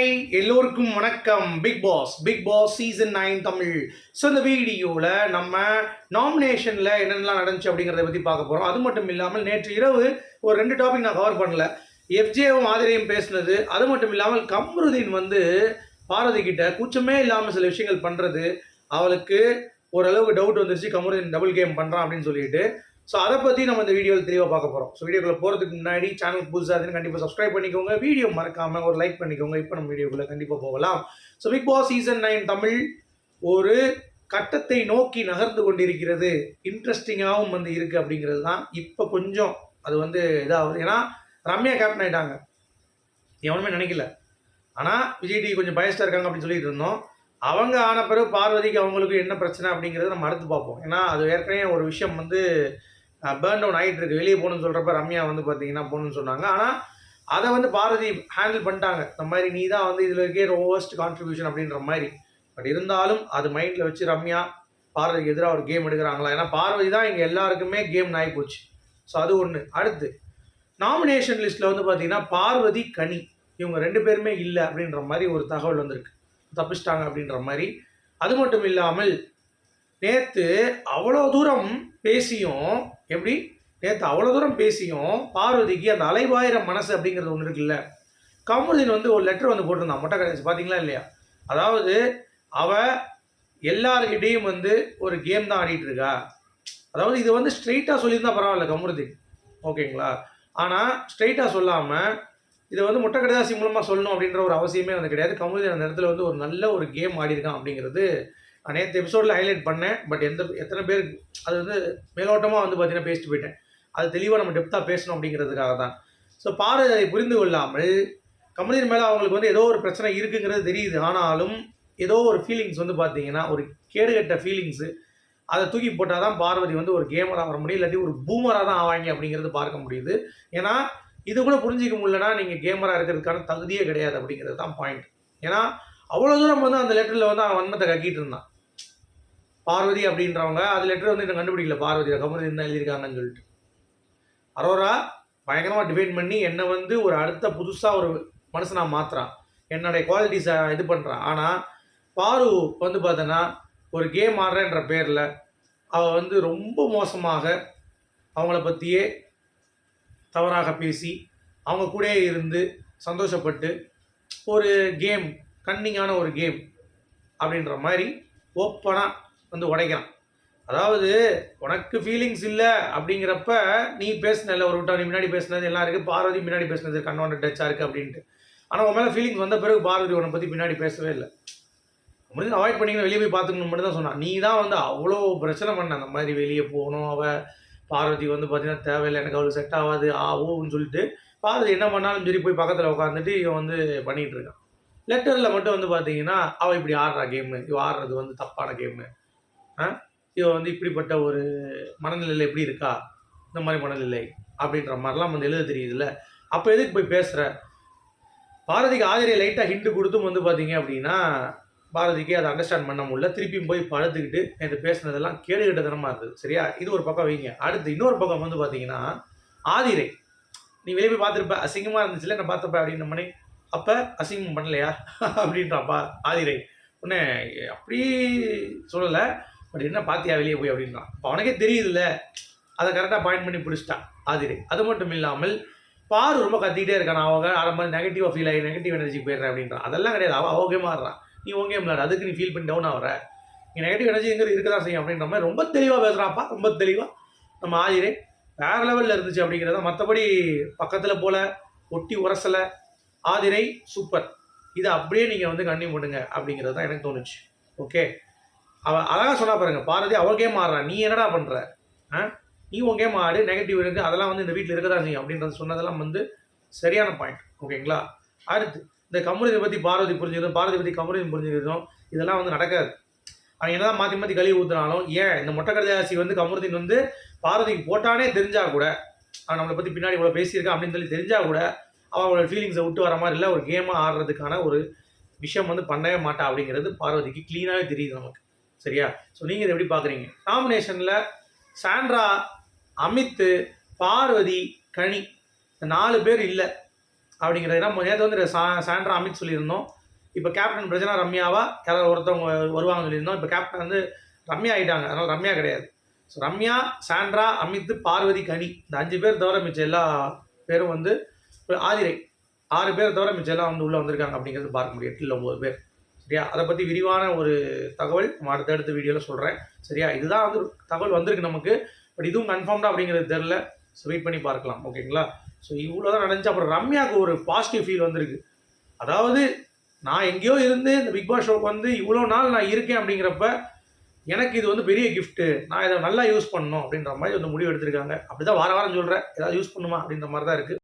Hi எல்லோருக்கும் வணக்கம். Bigg Boss Bigg Boss season nine Tamil. So இந்த வீடியோவில் நம்ம நாமினேஷனில் என்னென்னலாம் நடந்துச்சு அப்படிங்கிறத பற்றி பார்க்க போகிறோம் அது மட்டும் இல்லாமல் நேற்று இரவு ஒரு ரெண்டு டாபிக் நான் கவர் பண்ணல. எஃப்ஜேவும் ஆதிரையும் பேசுனது. அது மட்டும் இல்லாமல் கம்ருதீன் வந்து பாரதி கிட்ட கூச்சமே இல்லாமல் சில விஷயங்கள் பண்ணுறது அவளுக்கு ஓரளவுக்கு டவுட் வந்துருச்சு. கமருதீன் டபுள் கேம் பண்ணுறான் அப்படின்னு சொல்லிட்டு. ஸோ அதை பற்றி நம்ம இந்த வீடியோவில் தெளிவாக பார்க்க போகிறோம் ஸோ வீடியோக்குள்ள போகிறதுக்கு முன்னாடி சேனல் புதுசாக இருந்து கண்டிப்பாக சப்ஸ்கிரைப் பண்ணிக்கோங்க. வீடியோ மறக்காமல் ஒரு லைக் பண்ணிக்கோங்க. இப்போ நம்ம வீடியோக்குள்ளே கண்டிப்பாக போகலாம். So Bigg Boss season nine Tamil ஒரு கட்டத்தை நோக்கி நகர்ந்து கொண்டிருக்கிறது. இன்ட்ரெஸ்டிங்காகவும் வந்து இருக்குது அப்படிங்கிறது தான் இப்போ கொஞ்சம் அது வந்து இதாகுது. ஏன்னா ரம்யா கேப்டன் ஆகிட்டாங்க எவனுமே நினைக்கல. ஆனால் விஜய் டிவி கொஞ்சம் பயஸ்டாக இருக்காங்க அப்படின்னு சொல்லிட்டு இருந்தோம். அவங்க ஆன பிறகு பார்வதிக்கு அவங்களுக்கு என்ன பிரச்சனை அப்படிங்கிறத நம்ம அடுத்து பார்ப்போம். ஏன்னா அது ஏற்கனவே ஒரு விஷயம் வந்து பேர்ன் டவுன் ஆகிட்டு இருக்கு. வெளியே போகணும்னு சொல்கிறப்ப ரம்யா வந்து பார்த்தீங்கன்னா போகணும்னு சொன்னாங்க. ஆனால் அதை வந்து பாரதி ஹேண்டில் பண்ணிட்டாங்க. இந்த மாதிரி நீ தான் வந்து இதில் இருக்கே ரோவஸ்ட் கான்ட்ரிபியூஷன் அப்படின்ற மாதிரி. பட் இருந்தாலும் அது மைண்டில் வச்சு ரம்யா பார்வதிக்கு எதிராக ஒரு கேம் எடுக்கிறாங்களா? ஏன்னா பார்வதி தான் இங்கே எல்லாருக்குமே கேம் நாய் போச்சு. ஸோ அது ஒன்று அடுத்து நாமினேஷன் லிஸ்ட்டில் வந்து பார்த்தீங்கன்னா பார்வதி கனி. இவங்க ரெண்டு பேருமே இல்லை அப்படின்ற மாதிரி ஒரு தகவல் வந்திருக்கு. தப்பிச்சிட்டாங்க அப்படின்ற மாதிரி. அது மட்டும் இல்லாமல் நேற்று அவ்வளோ தூரம் பேசியும் எப்படி? நேற்று அவ்வளோ தூரம் பேசியும் பார்வதிக்கு அந்த அலைவாயிரம் மனசு அப்படிங்கிறது ஒன்று இருக்குல்ல. கமருதீன் வந்து ஒரு லெட்டர் வந்து போட்டிருந்தான் மொட்டை கடைசி பார்த்தீங்களா இல்லையா? அதாவது அவ எல்லாருக்கிட்டேயும் வந்து ஒரு கேம் தான் ஆடிட்டு இருக்கா. அதாவது இது வந்து ஸ்ட்ரெயிட்டாக சொல்லியிருந்தா பரவாயில்ல கமருதீன். ஓகேங்களா? ஆனால் ஸ்ட்ரெயிட்டாக சொல்லாமல் இதை வந்து முட்டை கடைதாசி மூலமாக சொல்லணும் அப்படின்ற ஒரு அவசியமே வந்து கிடையாது. கமருதீன் அந்த இடத்துல வந்து ஒரு நல்ல ஒரு கேம் ஆடிருக்கான் அப்படிங்கிறது நேற்று எபிசோடில் ஹைலைட் பண்ணேன் பட் எந்த எத்தனை பேர் அது வந்து மேலோட்டமாக வந்து பார்த்தீங்கன்னா பேசிட்டு போயிட்டேன். அது தெளிவாக நம்ம டெப்த்தாக பேசணும் அப்படிங்கிறதுக்காக தான். ஸோ பாரதி அதை புரிந்து கொள்ளாமல் கமலின் மேலே அவங்களுக்கு வந்து ஏதோ ஒரு பிரச்சனை இருக்குங்கிறது தெரியுது. ஆனாலும் ஏதோ ஒரு ஃபீலிங்ஸ் வந்து பார்த்தீங்கன்னா ஒரு கேடுகட்ட ஃபீலிங்ஸு அதை தூக்கி போட்டால் தான் பார்வதி வந்து ஒரு கேமராக வர முடியும் இல்லாட்டி ஒரு பூமராக தான் ஆவாங்க அப்படிங்கிறது பார்க்க முடியுது. ஏன்னா இது கூட புரிஞ்சிக்க முடியலன்னா நீங்கள் கேமரா இருக்கிறதுக்கான தகுதியே கிடையாது அப்படிங்கிறது தான் பாயிண்ட் ஏன்னா அவ்வளோ தூரம் வந்து அந்த லெட்டரில் வந்து அவன் வன்மத்தை கக்கிட்டு இருந்தான். பார்வதி அப்படின்றவங்க அது லெட்டர் வந்து இன்னும் கண்டுபிடிக்கல. பார்வதி கமருதி என்ன எழுதியிருக்காங்கன்னு சொல்லிட்டு. அரோரா பயங்கரமாக டிபைன் பண்ணி என்னை வந்து ஒரு அடுத்த புதுசாக ஒரு மனுஷனா மாற்றுறான் என்னுடைய குவாலிட்டிஸை இது பண்ணுறான் ஆனால் பாரு வந்து பார்த்தோன்னா ஒரு கேம் ஆடுறேன்ற பேரில் அவள் வந்து ரொம்ப மோசமாக அவங்கள பற்றியே தவறாக பேசி அவங்க கூடயே இருந்து சந்தோஷப்பட்டு ஒரு கேம் கன்னிங்கான ஒரு கேம் அப்படின்ற மாதிரி ஓப்பனாக வந்து உடைக்கிறான். அதாவது உனக்கு ஃபீலிங்ஸ் இல்லை அப்படிங்கிறப்ப நீ பேசினல ஒரு விட்டா முன்னாடி பேசினது எல்லாம் இருக்குது பார்வதி முன்னாடி பேசினது கண்ணோட டச்சாக இருக்குது அப்படின்ட்டு. ஆனால் உன் மேலே ஃபீலிங்ஸ் வந்த பிறகு பார்வதி உன்னை பற்றி பின்னாடி பேசவே இல்லை. முடிஞ்சு அவாய்ட் பண்ணிக்கணும் வெளியே போய் பார்த்துக்கணும் மட்டும் தான் சொன்னான். நீ தான் வந்து அவ்வளோ பிரச்சனை பண்ண அந்த மாதிரி வெளியே போகணும் அவள் பார்வதி வந்து பார்த்தீங்கன்னா தேவையில்லை எனக்கு அவளுக்கு செட் ஆகாது ஆ ஓன்னு சொல்லிட்டு பார்வதி என்ன பண்ணாலும் சரி போய் பக்கத்தில் உட்காந்துட்டு இவன் வந்து பண்ணிகிட்டு இருக்கான். லெட்டரில் மட்டும் வந்து பார்த்தீங்கன்னா அவள் இப்படி ஆடுறா கேமு இவ ஆடுறது வந்து தப்பான கேமு ஆ? இவன் வந்து இப்படிப்பட்ட ஒரு மனநிலையில் எப்படி இருக்கா? இந்த மாதிரி மனநிலை அப்படின்ற மாதிரிலாம் வந்து எழுத தெரியுதுல்ல. அப்போ எதுக்கு போய் பேசுகிற பாரதிக்கு ஆதிரியை லைட்டாக ஹிண்டு கொடுத்தும் வந்து பார்த்தீங்க அப்படின்னா பாரதிக்கு அதை அண்டர்ஸ்டாண்ட் பண்ண முடியல. திருப்பியும் போய் படுத்துக்கிட்டு நேற்று பேசுனதெல்லாம் கேடுகிட்டதனமாக இருந்தது. சரியா? இது ஒரு பக்கம் வைங்க. அடுத்து இன்னொரு பக்கம் வந்து பார்த்தீங்கன்னா ஆதிரை. நீ வெளியே போய் பார்த்துருப்ப அசிங்கமாக இருந்துச்சுல நான் பார்த்தப்ப அப்படின்னு மணி. அப்போ அசிங்கம் பண்ணலையா? அப்படின்றாப்பா ஆதிரை. உடனே அப்படி சொல்லலை. பட் என்ன பார்த்தியா வெளியே போய்? அப்படின்றான். இப்போ அவனுக்கே தெரியுதுல்ல அதை கரெக்டாக பாயிண்ட் பண்ணி பிடிச்சிட்டான் ஆதிரை அது மட்டும் இல்லாமல் பாரு ரொம்ப கத்திக்கிட்டே இருக்கான். அவங்க அதை மாதிரி நெகட்டிவாக ஃபீல் ஆகி நெகட்டிவ் எனர்ஜி போயிடுறேன் அப்படின்றான். அதெல்லாம் கிடையாது. அவள் ஓகே மாறுறான் நீ ஓகே கேம் விளாடு அதுக்கு நீ ஃபீல் பண்ணி டவுன் ஆகிற நீ நெகட்டிவ் எனர்ஜிங்கிறது இருக்க தான் செய்யும்? அப்படின்ற மாதிரி ரொம்ப தெளிவாக பேசுகிறாப்பா ரொம்ப தெளிவாக நம்ம ஆதிரை வேறு லெவலில் இருந்துச்சு அப்படிங்கிறத மற்றபடி பக்கத்தில் போல் ஒட்டி உரசலை. ஆதிரை சூப்பர் இதை அப்படியே நீங்கள் வந்து கண்டினியூ பண்ணுங்க அப்படிங்கிறது தான் எனக்கு தோணுச்சு. ஓகே அவள் அழகாக சொன்னா பாருங்க பாரதி அவள் கேம் ஆடுறான் நீ என்னடா பண்ணுற ஆ? நீ உன் கேம் ஆடு நெகட்டிவ் இருக்குது அதெல்லாம் வந்து இந்த வீட்டில் இருக்க தான் செய்யும் அப்படின்றது சொன்னதெல்லாம் வந்து சரியான பாயிண்ட் ஓகேங்களா அடுத்து இந்த கமருதி பற்றி பார்வதி புரிஞ்சுக்கிறதும் பார்வதி பற்றி கமருதி புரிஞ்சுக்கிறதும் இதெல்லாம் வந்து நடக்காது. அவன் என்னதான் மாற்றி மாற்றி கழுவி ஊற்றுனாலும் ஏன் இந்த மொட்டை கடைசி வந்து கமருதீன் வந்து பார்வதிக்கு போட்டானே தெரிஞ்சா கூட அவன் நம்மளை பற்றி பின்னாடி இவ்வளோ பேசியிருக்கான் அப்படின்னு சொல்லி தெரிஞ்சா கூட அவன் அவளோட ஃபீலிங்ஸை விட்டு வர மாதிரி இல்லை ஒரு கேமாக ஆடுறதுக்கான ஒரு விஷயம் வந்து பண்ணவே மாட்டான் அப்படிங்கிறது பார்வதிக்கு க்ளீனாகவே தெரியுது நமக்கு. சரியா? ஸோ நீங்கள் இதை எப்படி பார்க்குறீங்க? நாமினேஷனில் சாண்ட்ரா அமித்து பார்வதி கனி இந்த நாலு பேர் இல்லை அப்படிங்கிறது ஏன்னா நேற்று வந்து சா சாண்ட்ரா அமித் சொல்லியிருந்தோம். இப்போ கேப்டன் பிரஜனா ரம்யாவா? யாராவது ஒருத்தவங்க வருவாங்கன்னு சொல்லியிருந்தோம். இப்போ கேப்டன் வந்து ரம்யா ஆகிட்டாங்க அதனால் ரம்யா கிடையாது. ஸோ ரம்யா சாண்ட்ரா அமித் பார்வதி கனி இந்த அஞ்சு பேர் தவிர மிச்சம் எல்லா பேரும் வந்து ஆதிரை. ஆறு பேர் தவிர மிச்சம் எல்லாம் வந்து உள்ளே வந்திருக்காங்க அப்படிங்கிறது பார்க்க முடியும். எட்டு இல்லை ஒம்பது பேர். சரியா அதை பற்றி விரிவான ஒரு தகவல் நம்ம அடுத்தடுத்த வீடியோவில் சொல்கிறேன் சரியா? இதுதான் வந்து தகவல் வந்திருக்கு நமக்கு. பட் இதுவும் கன்ஃபார்ம்டா அப்படிங்கிறது தெரில ஸோ வெயிட் பண்ணி பார்க்கலாம். ஓகேங்களா ஸோ இவ்வளோ தான் நடந்துச்சு. அப்புறம் ரம்யாவுக்கு ஒரு பாசிட்டிவ் ஃபீல் வந்திருக்கு. அதாவது நான் எங்கேயோ இருந்து இந்த பிக் பாஸ் ஷோக்கு வந்து இவ்வளோ நாள் நான் இருக்கேன் அப்படிங்கிறப்ப எனக்கு இது வந்து பெரிய கிஃப்ட்டு நான் இதை நல்லா யூஸ் பண்ணணும் அப்படின்ற மாதிரி வந்து முடிவு எடுத்திருக்காங்க. அப்படி தான் வார வாரம் சொல்கிறேன் ஏதாவது யூஸ் பண்ணுமா அப்படின்ற மாதிரி தான் இருக்குது